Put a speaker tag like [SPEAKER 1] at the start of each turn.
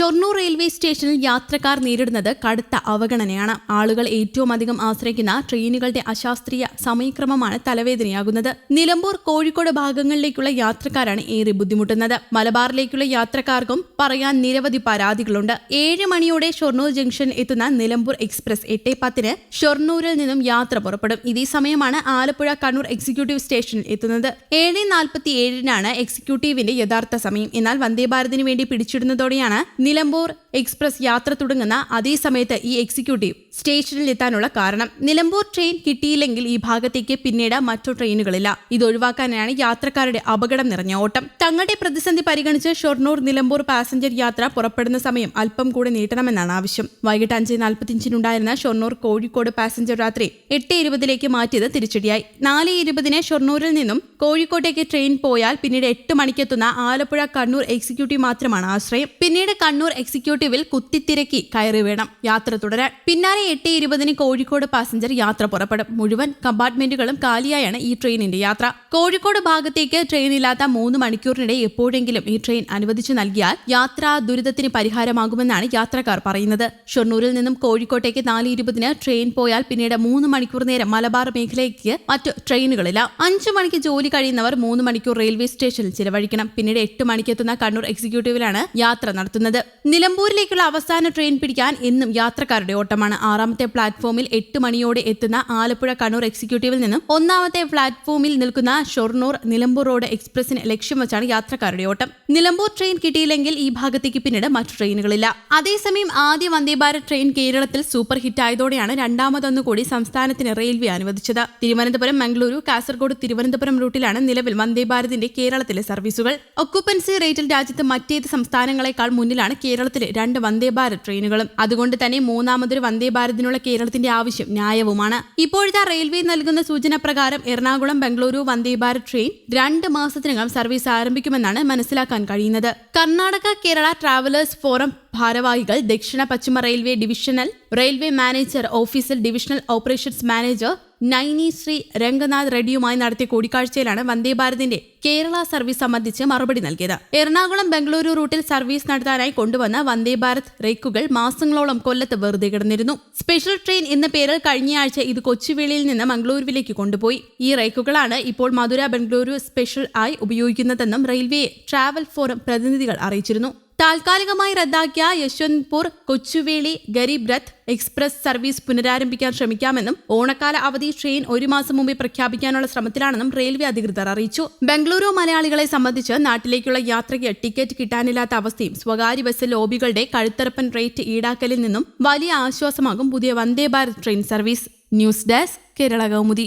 [SPEAKER 1] Shoranur railway സ്റ്റേഷനിൽ യാത്രക്കാർ നേരിടുന്നത് കടുത്ത അവഗണനയാണ്. ആളുകൾ ഏറ്റവും അധികം ആശ്രയിക്കുന്ന ട്രെയിനുകളുടെ അശാസ്ത്രീയ സമയക്രമമാണ് തലവേദനയാകുന്നത്. നിലമ്പൂർ കോഴിക്കോട് ഭാഗങ്ങളിലേക്കുള്ള യാത്രക്കാരാണ് ഏറെ ബുദ്ധിമുട്ടുന്നത്. മലബാറിലേക്കുള്ള യാത്രക്കാർക്കും പറയാൻ നിരവധി പരാതികളുണ്ട്. ഏഴ് മണിയോടെ ഷൊർണൂർ ജംഗ്ഷൻ എത്തുന്ന നിലമ്പൂർ എക്സ്പ്രസ് എട്ട് പത്തിന് ഷൊർണൂരിൽ നിന്നും യാത്ര പുറപ്പെടും. ഇതേ സമയമാണ് ആലപ്പുഴ കണ്ണൂർ എക്സിക്യൂട്ടീവ് സ്റ്റേഷനിൽ എത്തുന്നത്. ഏഴ് നാൽപ്പത്തി ഏഴിനാണ് എക്സിക്യൂട്ടീവിന്റെ യഥാർത്ഥ സമയം. എന്നാൽ വന്ദേ ഭാരതിന് വേണ്ടി പിടിച്ചിടുന്നതോടെയാണ് നിലമ്പൂർ എക്സ്പ്രസ് യാത്ര തുടങ്ങുന്ന അതേ സമയത്ത് ഈ എക്സിക്യൂട്ടീവ് സ്റ്റേഷനിൽ എത്താനുള്ള കാരണം. നിലമ്പൂർ ട്രെയിൻ കിട്ടിയില്ലെങ്കിൽ ഈ ഭാഗത്തേക്ക് പിന്നീട് മറ്റു ട്രെയിനുകളില്ല. ഇത് ഒഴിവാക്കാനാണ് യാത്രക്കാരുടെ അപകടം നിറഞ്ഞ ഓട്ടം. തങ്ങളുടെ പ്രതിസന്ധി പരിഗണിച്ച് ഷൊർണൂർ നിലമ്പൂർ പാസഞ്ചർ യാത്ര പുറപ്പെടുന്ന സമയം അല്പം കൂടി നീട്ടണമെന്നാണ് ആവശ്യം. വൈകിട്ട് അഞ്ച് നാൽപ്പത്തിയഞ്ചിനുണ്ടായിരുന്ന ഷൊർണൂർ കോഴിക്കോട് പാസഞ്ചർ രാത്രി എട്ട് ഇരുപതിലേക്ക് മാറ്റിയത് തിരിച്ചടിയായി. നാല് ഇരുപതിന് ഷൊർണൂരിൽ നിന്നും കോഴിക്കോട്ടേക്ക് ട്രെയിൻ പോയാൽ പിന്നീട് എട്ട് മണിക്കെത്തുന്ന ആലപ്പുഴ കണ്ണൂർ എക്സിക്യൂട്ടീവ് മാത്രമാണ് ആശ്രയം. പിന്നീട് കണ്ണൂർ എക്സിക്യൂട്ടീവിൽ കുത്തിത്തിരക്കി കയറി വേണം യാത്ര തുടരാൻ. പിന്നാലെ എട്ട് ഇരുപതിന് കോഴിക്കോട് പാസഞ്ചർ യാത്ര പുറപ്പെടും. മുഴുവൻ കമ്പാർട്ട്മെന്റുകളും കാലിയായാണ് ഈ ട്രെയിനിന്റെ യാത്ര. കോഴിക്കോട് ഭാഗത്തേക്ക് ട്രെയിൻ ഇല്ലാത്ത മൂന്ന് മണിക്കൂറിനിടെ എപ്പോഴെങ്കിലും ഈ ട്രെയിൻ അനുവദിച്ചു നൽകിയാൽ യാത്രാ ദുരിതത്തിന് പരിഹാരമാകുമെന്നാണ് യാത്രക്കാർ പറയുന്നത്. ഷൊർണൂരിൽ നിന്നും കോഴിക്കോട്ടേക്ക് നാല് ഇരുപതിന് ട്രെയിൻ പോയാൽ പിന്നീട് മൂന്ന് മണിക്കൂർ നേരം മലബാർ മേഖലയ്ക്ക് മറ്റു ട്രെയിനുകളില്ല. അഞ്ചു മണിക്ക് ജോലി കഴിയുന്നവർ മൂന്ന് മണിക്കൂർ റെയിൽവേ സ്റ്റേഷനിൽ ചിലവഴിക്കണം. പിന്നീട് എട്ട് മണിക്ക് എത്തുന്ന കണ്ണൂർ എക്സിക്യൂട്ടീവിലാണ് യാത്ര നടത്തുന്നത്. നിലമ്പൂരിലേക്കുള്ള അവസാന ട്രെയിൻ പിടിക്കാൻ ഇന്നും യാത്രക്കാരുടെ ഓട്ടമാണ്. ആറാമത്തെ പ്ലാറ്റ്ഫോമിൽ എട്ട് മണിയോടെ എത്തുന്ന ആലപ്പുഴ കണ്ണൂർ എക്സിക്യൂട്ടീവിൽ നിന്നും ഒന്നാമത്തെ പ്ലാറ്റ്ഫോമിൽ നിൽക്കുന്ന ഷൊർണൂർ നിലമ്പൂർ റോഡ് എക്സ്പ്രസിന് ലക്ഷ്യം വെച്ചാണ് യാത്രക്കാരുടെ ഓട്ടം. നിലമ്പൂർ ട്രെയിൻ കിട്ടിയില്ലെങ്കിൽ ഈ ഭാഗത്തേക്ക് പിന്നീട് മറ്റു ട്രെയിനുകളില്ല. അതേസമയം ആദ്യ വന്ദേ ഭാരത് ട്രെയിൻ കേരളത്തിൽ സൂപ്പർ ഹിറ്റ് ആയതോടെയാണ് രണ്ടാമതൊന്നു കൂടി സംസ്ഥാനത്തിന് റെയിൽവേ അനുവദിച്ചത്. തിരുവനന്തപുരം മംഗളൂരു കാസർഗോഡ് തിരുവനന്തപുരം റൂട്ടിലാണ് നിലവിൽ വന്ദേ ഭാരതിന്റെ കേരളത്തിലെ സർവീസുകൾ. ഒക്കുപ്പൻസി റേറ്റിൽ രാജ്യത്ത് മറ്റേത് സംസ്ഥാനങ്ങളെക്കാൾ മുന്നിലാണ് കേരളത്തിലെ രണ്ട് വന്ദേ ഭാരത് ട്രെയിനുകളും. അതുകൊണ്ട് തന്നെ മൂന്നാമതൊരു വന്ദേ ഭാരതിനുള്ള കേരളത്തിന്റെ ആവശ്യം ന്യായവുമാണ്. ഇപ്പോഴത്തെ റെയിൽവേ നൽകുന്ന സൂചന പ്രകാരം എറണാകുളം ബംഗളൂരു വന്ദേ ഭാരത് ട്രെയിൻ രണ്ട് മാസത്തിനകം സർവീസ് ആരംഭിക്കുമെന്നാണ് മനസ്സിലാക്കാൻ കഴിയുന്നത്. കർണാടക കേരള ട്രാവലേഴ്സ് ഫോറം ഭാരവാഹികൾ ദക്ഷിണ പശ്ചിമ റെയിൽവേ ഡിവിഷണൽ റെയിൽവേ മാനേജർ ഓഫീസിൽ divisional operations manager Naini Shri Ranganath റെഡ്ഡിയുമായി നടത്തിയ കൂടിക്കാഴ്ചയിലാണ് വന്ദേ ഭാരതിന്റെ കേരള സർവീസ് സംബന്ധിച്ച് മറുപടി നൽകിയത്. എറണാകുളം ബംഗളൂരു റൂട്ടിൽ സർവീസ് നടത്താനായി കൊണ്ടുവന്ന വന്ദേ ഭാരത് റേക്കുകൾ മാസങ്ങളോളം കൊല്ലത്ത് വെറുതെ കിടന്നിരുന്നു. സ്പെഷ്യൽ ട്രെയിൻ എന്ന പേരിൽ കഴിഞ്ഞയാഴ്ച ഇത് കൊച്ചുവേളിയിൽ നിന്ന് മംഗളൂരുവിലേക്ക് കൊണ്ടുപോയി. ഈ റേക്കുകളാണ് ഇപ്പോൾ മധുര ബംഗളൂരു സ്പെഷ്യൽ ആയി ഉപയോഗിക്കുന്നതെന്നും റെയിൽവേ ട്രാവൽ ഫോറം പ്രതിനിധികൾ അറിയിച്ചിരുന്നു. താൽക്കാലികമായി റദ്ദാക്കിയ യശ്വന്ത്പൂർ കൊച്ചുവേളി ഗരീബ് രഥ് എക്സ്പ്രസ് സർവീസ് പുനരാരംഭിക്കാൻ ശ്രമിക്കാമെന്നും ഓണക്കാല അവധി ട്രെയിൻ ഒരു മാസം മുമ്പേ പ്രഖ്യാപിക്കാനുള്ള ശ്രമത്തിലാണെന്നും റെയിൽവേ അധികൃതർ അറിയിച്ചു. ബംഗളൂരു മലയാളികളെ സംബന്ധിച്ച് നാട്ടിലേക്കുള്ള യാത്രയ്ക്ക് ടിക്കറ്റ് കിട്ടാനില്ലാത്ത അവസ്ഥയും സ്വകാര്യ ബസ് ലോബികളുടെ കഴുത്തറപ്പൻ റേറ്റ് ഈടാക്കലിൽ നിന്നും വലിയ ആശ്വാസമാകും പുതിയ Vande Bharat train service. News desk Kerala Kaumudi.